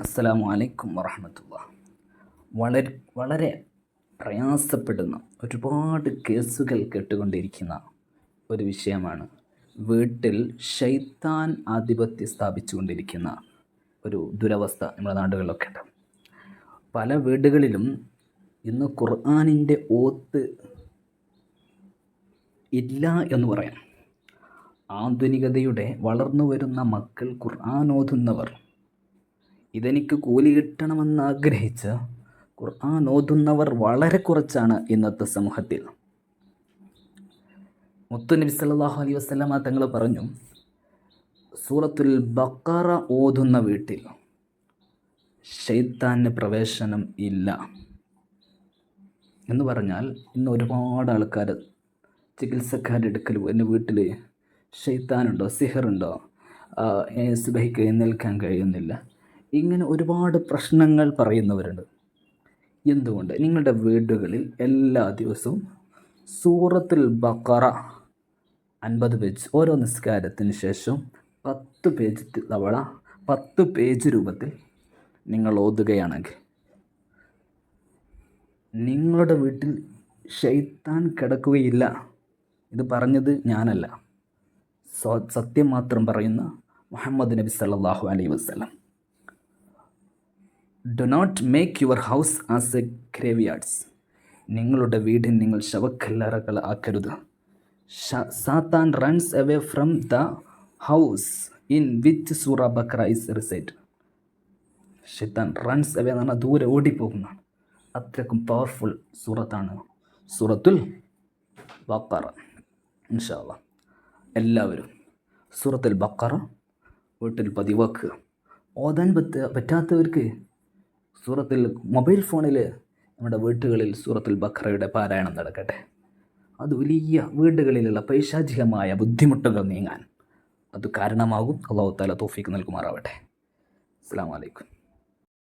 അസ്സലാമു അലൈക്കും വറഹമത്തുള്ള. വളരെ വളരെ പ്രയാസപ്പെടുന്ന ഒരുപാട് കേസുകൾ കേട്ടുകൊണ്ടിരിക്കുന്ന ഒരു വിഷയമാണ് വീട്ടിൽ ഷൈത്താൻ ആധിപത്യം സ്ഥാപിച്ചുകൊണ്ടിരിക്കുന്ന ഒരു ദുരവസ്ഥ നമ്മുടെ നാടുകളിലൊക്കെ ഉണ്ട്. പല വീടുകളിലും ഇന്ന് ഖുർആാനിന്റെ ഓത്ത് ഇല്ല എന്ന് പറയാം. ആധുനികതയുടെ വളർന്നു വരുന്ന മക്കൾ ഖുർആൻ ഓതുന്നവർ ഇതെനിക്ക് കൂലി കിട്ടണമെന്ന് ആഗ്രഹിച്ച് ഖുർആൻ ഓതുന്നവർ വളരെ കുറച്ചാണ് ഇന്നത്തെ സമൂഹത്തിൽ. മുത്തു നബി സല്ലല്ലാഹു അലൈ വസല്ലമ തങ്ങൾ പറഞ്ഞു സൂറത്തുൽ ബക്കറ ഓതുന്ന വീട്ടിൽ ഷെയ്ത്താന് പ്രവേശനം ഇല്ല എന്ന് പറഞ്ഞാൽ ഇന്ന് ഒരുപാട് ആൾക്കാർ ചികിത്സക്കാരുടെ അടുക്കൽ എന്റെ വീട്ടിൽ ഷെയ്ത്താനുണ്ടോ സിഹറുണ്ടോ? സുബഹിക്ക് എഴുന്നേൽക്കാൻ കഴിയുന്നില്ല. ഇങ്ങനെ ഒരുപാട് പ്രശ്നങ്ങൾ പറയുന്നവരുണ്ട്. എന്തുകൊണ്ട്? നിങ്ങളുടെ വീടുകളിൽ എല്ലാ ദിവസവും സൂറത്തുൽ ബക്കറ അൻപത് പേജ് ഓരോ നിസ്കാരത്തിന് ശേഷം പത്ത് പേജ് തവള പത്ത് പേജ് രൂപത്തിൽ നിങ്ങൾ ഓതുകയാണെങ്കിൽ നിങ്ങളുടെ വീട്ടിൽ ഷെയ്ത്താൻ കിടക്കുകയില്ല. ഇത് പറഞ്ഞത് ഞാനല്ല. സത്യം മാത്രം പറയുന്ന മുഹമ്മദ് നബി സല്ലാഹു അലൈഹി വസല്ലം. Do not make your house as a graveyards നിങ്ങളുടെ വീട് നിങ്ങൾ ശവക്കല്ലറകൾ ആക്കരുത്. Satan runs away from the house in with Surah Baqarah is recite Shaitan runs away എന്ന് പറഞ്ഞാൽ ദൂരെ ഓടിപ്പോകുന്നതാണ് അത്രക്കും പവർഫുൾ സൂറത്താണ്. സൂറത്തുൽ ബക്കറ ഇൻഷാല്ല എല്ലാവരും സൂറത്തുൽ ബക്കറ വീട്ടിൽ പതിവാക്കുക. ഓതാൻ പറ്റാത്തവർക്ക് സൂറത്തിൽ മൊബൈൽ ഫോണിൽ നമ്മുടെ വീട്ടുകളിൽ സൂറത്തുൽ ബഖറയുടെ പാരായണം നടക്കട്ടെ. അത് വലിയ വീടുകളിലുള്ള പൈശാചികമായ ബുദ്ധിമുട്ടുകൾ നീങ്ങാൻ അത് കാരണമാകും. അള്ളാഹു താല തോഫിക്ക് നൽകുമാറാവട്ടെ. അസ്സാം വലൈക്കും